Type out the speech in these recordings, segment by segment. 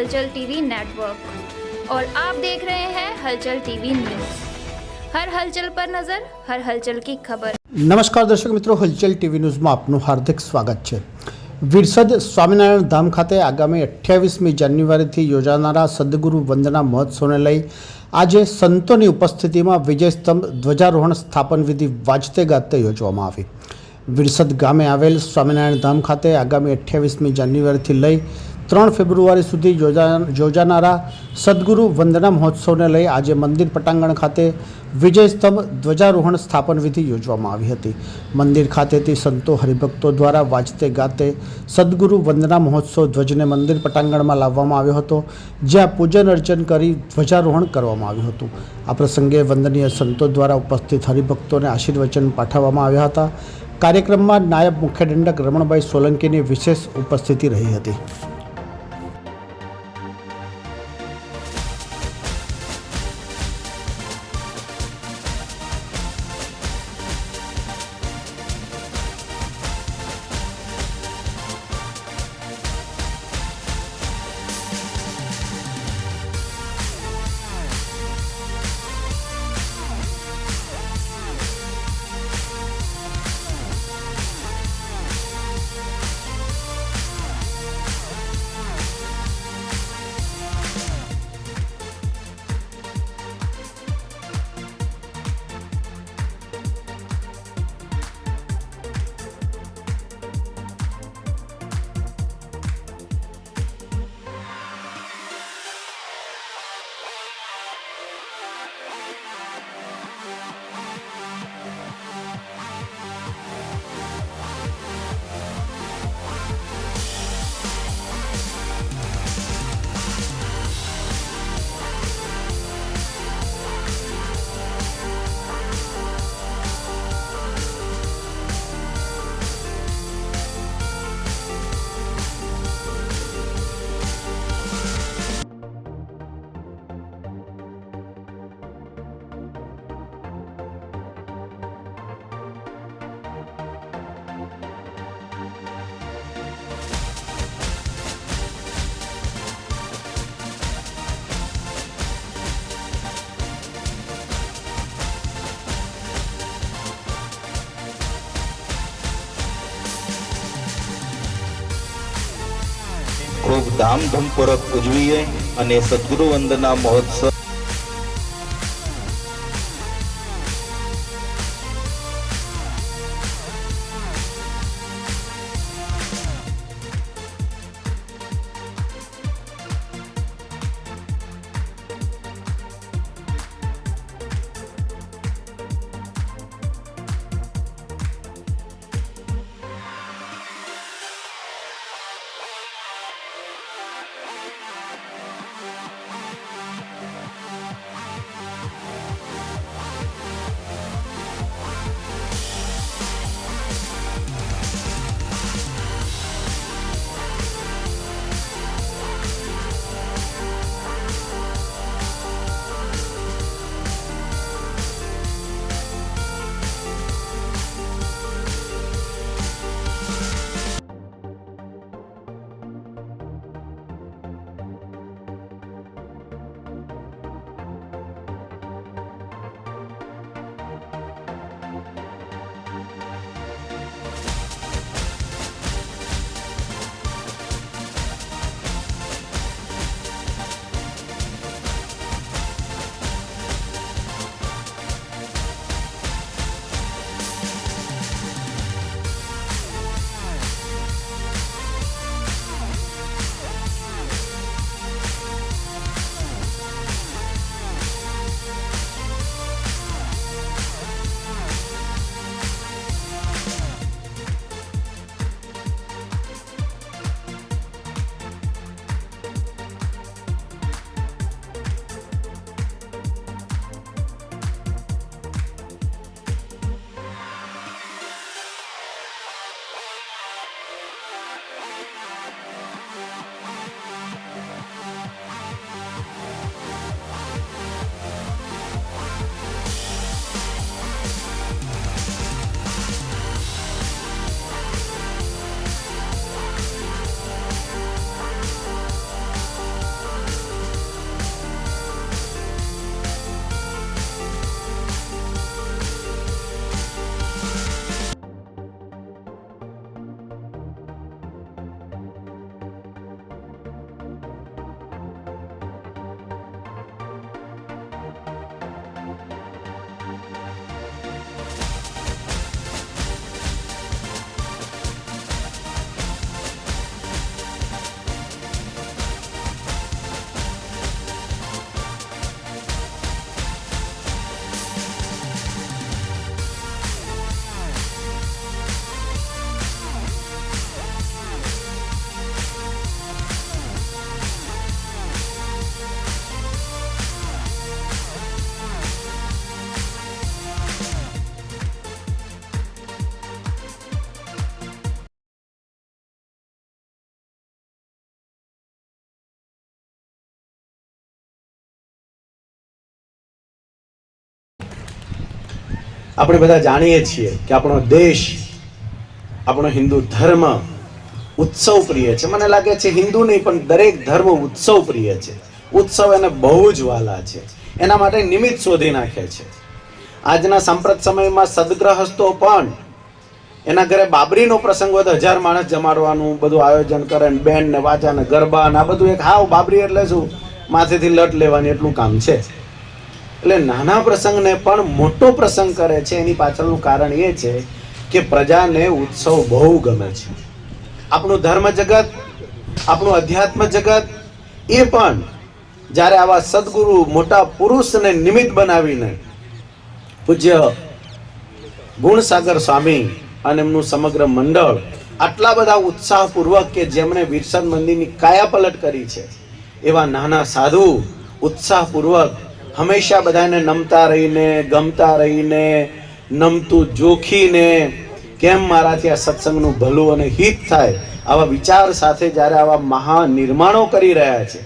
हलचल TV network और आप देख रहे हैं हलचल टीवी न्यूज हर हलचल पर नजर हर हलचल की खबर નમસ્કાર દર્શક મિત્રો હલચલ ટીવી ન્યૂઝમાં આપનું હાર્દિક સ્વાગત છે વિરસદ સ્વામિનારાયણ ધામ ખાતે આગામી અઠ્યાવીસમી જાન્યુઆરીથી યોજાનારા સદગુરુ વંદના મહોત્સવને લઈ આજે સંતોની ઉપસ્થિતિમાં વિજયસ્તંભ ધ્વજારોહણ સ્થાપન વિધિ વાજતે ગાજતે યોજવામાં આવી વિરસદ ગામે આવેલ સ્વામિનારાયણ ધામ ખાતે આગામી અઠ્યાવીસમી જાન્યુઆરીથી લઈ ત્રણ ફેબ્રુઆરી સુધી યોજા યોજાનારા સદગુરુ વંદના મહોત્સવને લઈ આજે મંદિર પટાંગણ ખાતે વિજયસ્તંભ ધ્વજારોહણ સ્થાપન વિધિ યોજવામાં આવી હતી. મંદિર ખાતેથી સંતો હરિભક્તો દ્વારા વાજતે ગાતે સદગુરુ વંદના મહોત્સવ ધ્વજને મંદિર પટાંગણમાં લાવવામાં આવ્યો હતો, જ્યાં પૂજન અર્ચન કરી ધ્વજારોહણ કરવામાં આવ્યું હતું. આ પ્રસંગે વંદનીય સંતો દ્વારા ઉપસ્થિત હરિભક્તોને આશીર્વચન પાઠવવામાં આવ્યા હતા. કાર્યક્રમમાં નાયબ મુખ્ય દંડક રમણભાઈ સોલંકીની વિશેષ ઉપસ્થિતિ રહી હતી. ખૂબ ધામધૂમપૂર્વક ઉજવીએ અને સદગુરુ વંદના મહોત્સવ આપણે બધા જાણીએ છીએ કે આપણો દેશ, આપણો હિન્દુ ધર્મ ઉત્સવ પ્રિય છે. મને લાગે છે હિન્દુ નહીં, પણ દરેક ધર્મ ઉત્સવ પ્રિય છે. ઉત્સવ એને બહુ જ વાલા છે. એના માટે નિમિત્ત શોધી નાખે છે. આજના સાંપ્રત સમયમાં સદગ્રહસ્તો પણ એના ઘરે બાબરીનો પ્રસંગ હોય તો હજાર માણસ જમાડવાનું, બધું આયોજન કરે ને બેન ને વાજા ને ગરબા ને આ બધું એક હાવ બાબરી એટલે શું? માથેથી લટ લેવાની એટલું કામ છે. એટલે નાના પ્રસંગને પણ મોટો પ્રસંગ કરે છે, એની પાછળનું કારણ એ છે કે પ્રજાને ઉત્સવ બહુ ગમે છે. આપણું ધર્મ જગત, આપણું અધ્યાત્મ જગત, એ પણ જ્યારે આવા સદગુરુ મોટા પુરુષને નિમિત્ત બનાવીને પૂજ્ય ગુણસાગર સ્વામી અને એમનું સમગ્ર મંડળ આટલા બધા ઉત્સાહપૂર્વક કે જેમણે વિરસદ મંદિરની કાયાપલટ કરી છે, એવા નાના સાધુ ઉત્સાહપૂર્વક હંમેશા બધાને નમતા રહીને, ગમતા રહીને, નમતું જોખીને કેમ મારાથી આ સત્સંગનું ભલું અને હિત થાય આવા વિચાર સાથે જ્યારે આવા મહાન નિર્માણો કરી રહ્યા છે.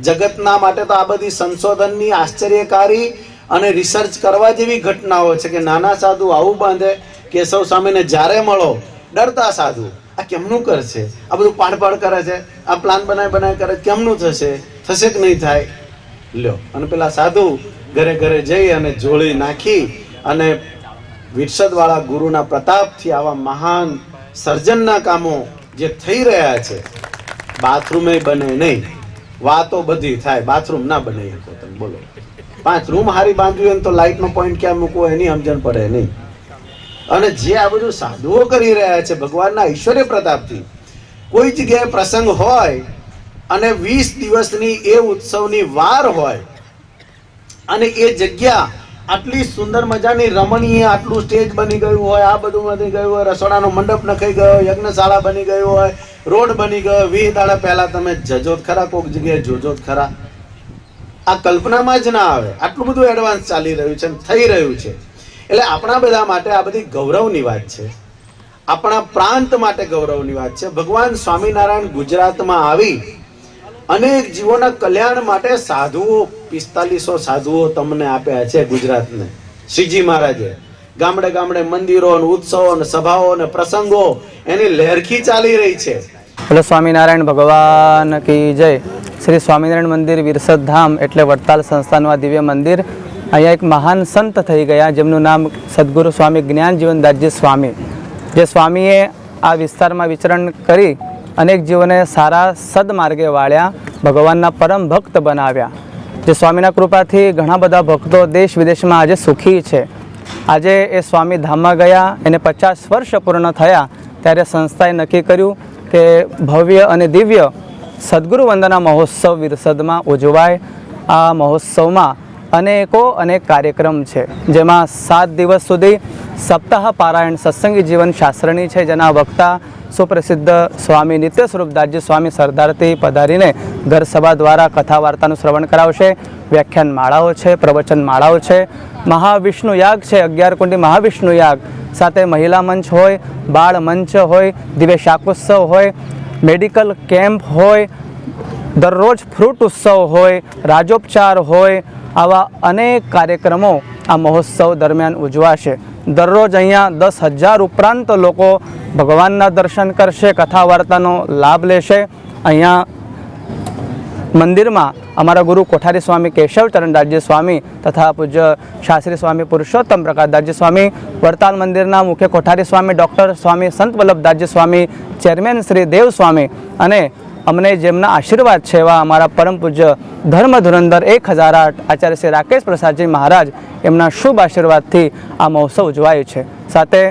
જગતના માટે તો આ બધી સંશોધનની આશ્ચર્યકારી અને રિસર્ચ કરવા જેવી ઘટનાઓ છે કે નાના સાધુ આવું બાંધે કેશવ સ્વામીને જ્યારે મળો, ડરતા સાધુ, આ કેમનું કરશે? આ બધું પાડપાડ કરે છે? આ પ્લાન બનાવી બનાવી કરે કેમનું થશે? થશે કે નહીં થાય? લ્યો. અને પેલા સાધુ ઘરે ઘરે જઈ અને જોડી નાખી અને વિરસદવાળા ગુરુના પ્રતાપથી આવા મહાન સર્જનના કામો જે થઈ રહ્યા છે, બાથરૂમે બને નહીં. વાતો બધી થાય, બાથરૂમ ના બને શકો તમે બોલો. પાંચ રૂમ હારી બાંધવી હોય તો લાઇટનો પોઈન્ટ ક્યાં મૂકવો એની સમજણ પડે નહીં. અને જે આ બધું સાધુઓ કરી રહ્યા છે ભગવાનના ઐશ્વર્ય પ્રતાપથી, કોઈ જગ્યાએ પ્રસંગ હોય અને વીસ દિવસની એ ઉત્સવની વાર હોય અને એ જગ્યા આટલી સુંદર મજાની રમણીય આટલું સ્ટેજ બની ગયું હોય, આ બધું બની ગયું હોય, રસોડાનો મંડપ નખાઈ ગયો, યજ્ઞશાળા બની ગયું હોય, રોડ બની ગયો, વીસ દાડા પહેલા તમે જજો ખરા, કોઈક જગ્યાએ જોજો ખરા. આ કલ્પનામાં જ ના આવે. આટલું બધું એડવાન્સ ચાલી રહ્યું છે થઈ રહ્યું છે. એટલે આપણા બધા માટે આ બધી ગૌરવની વાત છે. આપણા પ્રાંત માટે ગૌરવની વાત છે. ભગવાન સ્વામિનારાયણ ગુજરાતમાં આવી અનેક જીવોના કલ્યાણ માટે સાધુઓ, પિસ્તાલીસો સાધુઓ તમને આપ્યા છે ગુજરાતને. શ્રીજી મહારાજે, ગામડે ગામડે મંદિરો અને ઉત્સવો અને સભાઓ અને પ્રસંગો એની લહેરખી ચાલી રહી છે. એટલે સ્વામિનારાયણ ભગવાન કી જય. શ્રી સ્વામિનારાયણ મંદિર વિરસદ ધામ એટલે વડતાલ સંસ્થાનું આ દિવ્ય મંદિર. અહીંયા એક મહાન સંત થઈ ગયા જેમનું નામ સદગુરુ સ્વામી જ્ઞાન જીવનદાસજી સ્વામી. જે સ્વામીએ આ વિસ્તારમાં વિચરણ કરી અનેક જીવોને સારા સદમાર્ગે વાળ્યા, ભગવાનના પરમ ભક્ત બનાવ્યા. જે સ્વામીના કૃપાથી ઘણા બધા ભક્તો દેશ વિદેશમાં આજે સુખી છે. આજે એ સ્વામી ધામમાં ગયા, એને પચાસ વર્ષ પૂર્ણ થયા, ત્યારે સંસ્થાએ નક્કી કર્યું કે ભવ્ય અને દિવ્ય સદગુરુ વંદના મહોત્સવ વિરસદમાં ઉજવાય. આ મહોત્સવમાં અનેકો અનેક કાર્યક્રમ છે, જેમાં સાત દિવસ સુધી સપ્તાહ પારાયણ સત્સંગી જીવન શાસ્ત્રની છે, જેના વક્તા સુપ્રસિદ્ધ સ્વામી નિત્ય સ્વરૂપદાસજી સ્વામી સરદારથી પધારીને ઘર સભા દ્વારા કથા વાર્તાનું શ્રવણ કરાવશે. વ્યાખ્યાન માળાઓ છે, પ્રવચન માળાઓ છે. મહાવિષ્ણુ યાગ છે અગિયાર કુંડી મહાવિષ્ણુ યાગ. સાથે મહિલા મંચ હોય, બાળ મંચ હોય, દિવ્ય શાકોત્સવ હોય, મેડિકલ કેમ્પ હોય, દરરોજ ફ્રૂટ ઉત્સવ હોય, રાજોપચાર હોય, આવા અનેક કાર્યક્રમો આ મહોત્સવ દરમિયાન ઉજવાશે. દરરોજ અહીંયા દસ હજાર ઉપરાંત લોકો ભગવાનના દર્શન કરશે કથા વાર્તાનો લાભ લેશે. અહીંયા મંદિરમાં અમારા ગુરુ કોઠારી સ્વામી કેશવચરણ ચરણદાસજી સ્વામી તથા પૂજ્ય શાસ્ત્રી સ્વામી પુરુષોત્તમ પ્રકાશદાસજી સ્વામી વડતાલ મંદિરના મુખ્ય કોઠારી સ્વામી ડૉક્ટર સ્વામી સંત વલ્લભદાસજી સ્વામી, ચેરમેન શ્રી દેવ સ્વામી અને અમને જેમના આશીર્વાદ છે એવા અમારા પરમ પૂજ્ય ધર્મ ધુરંધર એક હજાર આઠ આચાર્ય શ્રી રાકેશ પ્રસાદજી મહારાજ એમના શુભ આશીર્વાદથી આ મહોત્સવ ઉજવાય છે. સાથે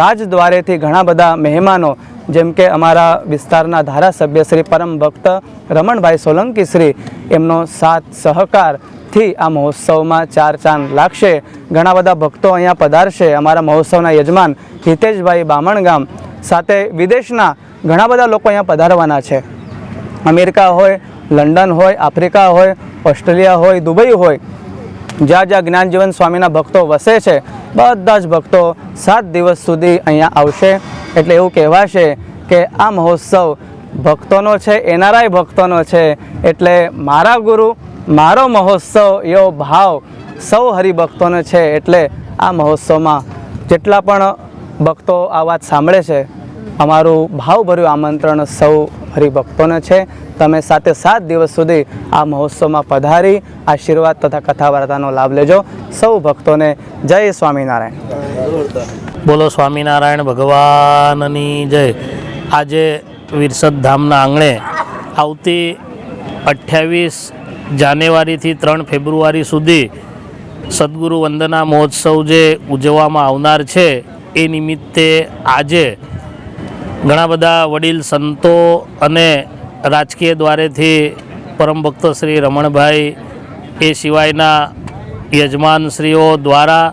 રાજદ્વારેથી ઘણા બધા મહેમાનો, જેમ કે અમારા વિસ્તારના ધારાસભ્ય શ્રી પરમ ભક્ત રમણભાઈ સોલંકી શ્રી, એમનો સાથ સહકારથી આ મહોત્સવમાં ચાર ચાંદ લાગશે. ઘણા બધા ભક્તો અહીંયા પધારશે. અમારા મહોત્સવના યજમાન હિતેશભાઈ બામણગામ સાથે વિદેશના ઘણા બધા લોકો અહીંયા પધારવાના છે. અમેરિકા હોય, લંડન હોય, આફ્રિકા હોય, ઓસ્ટ્રેલિયા હોય, દુબઈ હોય, જ્યાં જ્યાં જ્ઞાનજીવન સ્વામીના ભક્તો વસે છે, બધા જ ભક્તો સાત દિવસ સુધી અહીંયા આવશે. એટલે એવું કહેવાશે કે આ મહોત્સવ ભક્તોનો છે, એનારાય ભક્તોનો છે. એટલે મારા ગુરુ, મારો મહોત્સવ એવો ભાવ સૌ હરિભક્તોનો છે. એટલે આ મહોત્સવમાં જેટલા પણ ભક્તો આ વાત સાંભળે છે, અમારું ભાવભર્યું આમંત્રણ સૌ હરિભક્તોને છે. તમે સાતે સાત દિવસ સુધી આ મહોત્સવમાં પધારી, આશીર્વાદ તથા કથા વાર્તાનો લાભ લેજો. સૌ ભક્તોને જય સ્વામિનારાયણ. બોલો સ્વામિનારાયણ ભગવાનની જય. આજે વિરસદ ધામના આંગણે આવતી અઠ્યાવીસ જાન્યુઆરીથી ત્રણ ફેબ્રુઆરી સુધી સદગુરુ વંદના મહોત્સવ જે ઉજવવામાં આવનાર છે, એ નિમિત્તે આજે ઘણા બધા વડીલ, સંતો અને રાજકીય દ્વારેથી પરમ ભક્ત શ્રી રમણભાઈ એ સિવાયના યજમાનશ્રીઓ દ્વારા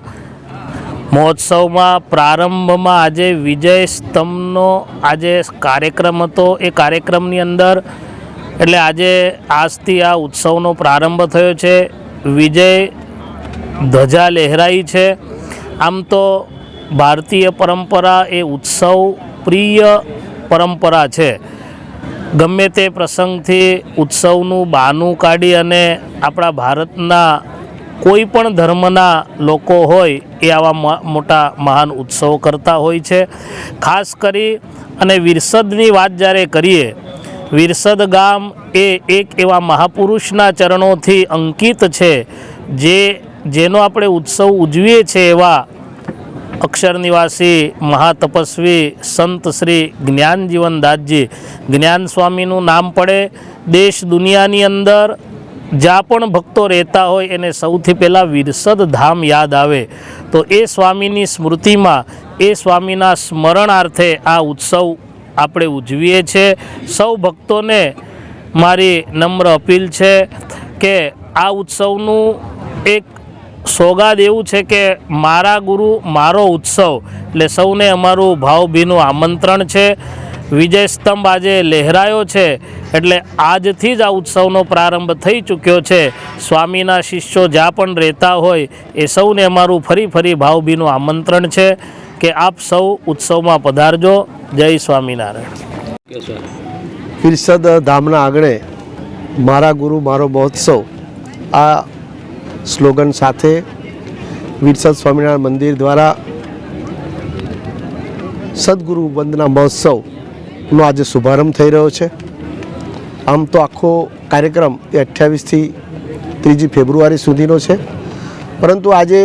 મહોત્સવમાં પ્રારંભમાં આજે વિજય સ્તંભનો આજે કાર્યક્રમ હતો. એ કાર્યક્રમની અંદર એટલે આજે આજથી આ ઉત્સવનો પ્રારંભ થયો છે. વિજય ધજા લહેરાઈ છે. આમ તો ભારતીય પરંપરા એ ઉત્સવ પ્રિય પરંપરા છે. ગમે તે પ્રસંગથી ઉત્સવનું બહાનું કાઢી અને આપણા ભારતના કોઈ પણ ધર્મના લોકો હોય એ આવા મોટા મહાન ઉત્સવો કરતા હોય છે. ખાસ કરી અને વિરસદની વાત જ્યારે કરીએ, વિરસદ ગામ એ એક એવા મહાપુરુષના ચરણોથી અંકિત છે, જે, જેનો આપણે ઉત્સવ ઉજવીએ છીએ એવા અક્ષર નિવાસી મહાતપસ્વી સંત શ્રી જ્ઞાનજીવનદાસજી જ્ઞાન સ્વામીનું નામ પડે દેશ દુનિયાની અંદર જ્યાં પણ ભક્તો રહેતા હોય એને સૌથી પહેલાં વિરસદ ધામ યાદ આવે. તો એ સ્વામીની સ્મૃતિમાં, એ સ્વામીના સ્મરણાર્થે આ ઉત્સવ આપણે ઉજવીએ છીએ સૌ ભક્તોને મારી નમ્ર અપીલ છે કે આ ઉત્સવનું એક સોગાદ એવું છે કે મારા ગુરુ મારો ઉત્સવ એટલે સૌને અમારું ભાવભીનું આમંત્રણ છે. વિજય સ્તંભ આજે લહેરાયો છે એટલે આજથી જ આ ઉત્સવનો પ્રારંભ થઈ ચૂક્યો છે. સ્વામીના શિષ્યો જ્યાં પણ રહેતા હોય એ સૌને અમારું ફરી ફરી ભાવભીનું આમંત્રણ છે કે આપ સૌ ઉત્સવમાં પધારજો. જય સ્વામિનારાયણ. પિરસદ ધામના આંગણે મારા ગુરુ મારો મહોત્સવ આ સ્લોગન સાથે વિરસદ સ્વામિનારાયણ મંદિર દ્વારા સદગુરુ વંદના મહોત્સવનો આજે શુભારંભ થઈ રહ્યો છે. આમ તો આખો કાર્યક્રમ એ અઠ્યાવીસથી ત્રીજી ફેબ્રુઆરી સુધીનો છે. પરંતુ આજે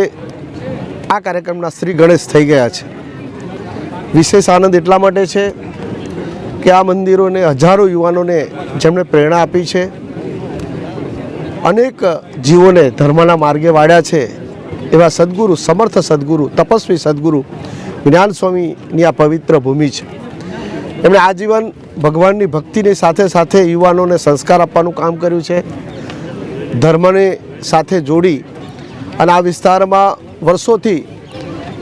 આ કાર્યક્રમના શ્રી ગણેશ થઈ ગયા છે. વિશેષ આનંદ એટલા માટે છે કે આ મંદિરોને હજારો યુવાનોને જેમણે પ્રેરણા આપી છે અનેક જીવોને ધર્મના માર્ગે વાળ્યા છે એવા સદગુરુ, સમર્થ સદગુરુ, તપસ્વી સદગુરુ જ્ઞાન સ્વામીની આ પવિત્ર ભૂમિ છે. એમણે આજીવન ભગવાનની ભક્તિની સાથે સાથે યુવાનોને સંસ્કાર આપવાનું કામ કર્યું છે. ધર્મને સાથે જોડી અને આ વિસ્તારમાં વર્ષોથી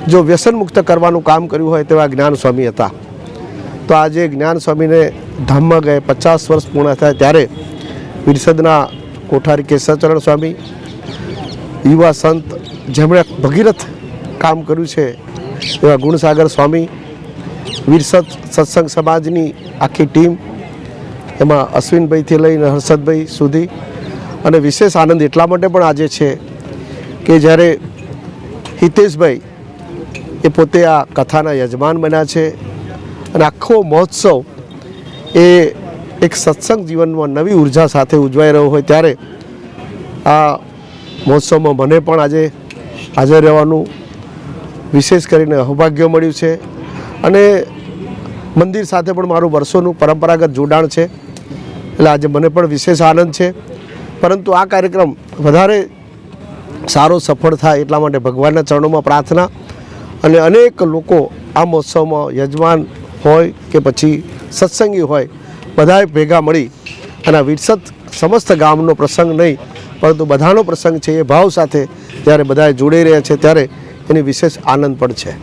જો વ્યસન મુક્ત કરવાનું કામ કર્યું હોય તેવા જ્ઞાન સ્વામી હતા. તો આજે જ્ઞાન સ્વામીને ધામમાં ગયે, પચાસ વર્ષ પૂર્ણ થયા ત્યારે વિરસદના કોઠારી કેશવચરણ સ્વામી યુવા સંત જેમણે ભગીરથ કામ કર્યું છે, એવા ગુણસાગર સ્વામી વિરસદ સત્સંગ સમાજની આખી ટીમ, એમાં અશ્વિનભાઈથી લઈને હર્ષદભાઈ સુધી અને વિશેષ આનંદ એટલા માટે પણ આજે છે કે જ્યારે હિતેશભાઈ એ પોતે આ કથાના યજમાન બન્યા છે અને આખો મહોત્સવ એ એક સત્સંગ જીવનમાં નવી ઊર્જા સાથે ઉજવાઈ રહ્યો હોય ત્યારે આ મહોત્સવમાં મને પણ આજે હાજર રહેવાનું વિશેષ કરીને સૌભાગ્ય મળ્યું છે. અને મંદિર સાથે પણ મારું વર્ષોનું પરંપરાગત જોડાણ છે. એટલે આજે મને પણ વિશેષ આનંદ છે. પરંતુ આ કાર્યક્રમ વધારે સારો સફળ થાય એટલા માટે ભગવાનના ચરણોમાં પ્રાર્થના અને અનેક લોકો આ મહોત્સવમાં યજમાન હોય કે પછી સત્સંગી હોય બધાએ ભેગા મળી અને વિરસત સમસ્ત ગામનો પ્રસંગ નહીં, પરંતુ બધાનો પ્રસંગ છે એ ભાવ સાથે જ્યારે બધાએ જોડાઈ રહ્યા છે ત્યારે એની વિશેષ આનંદ પણ છે.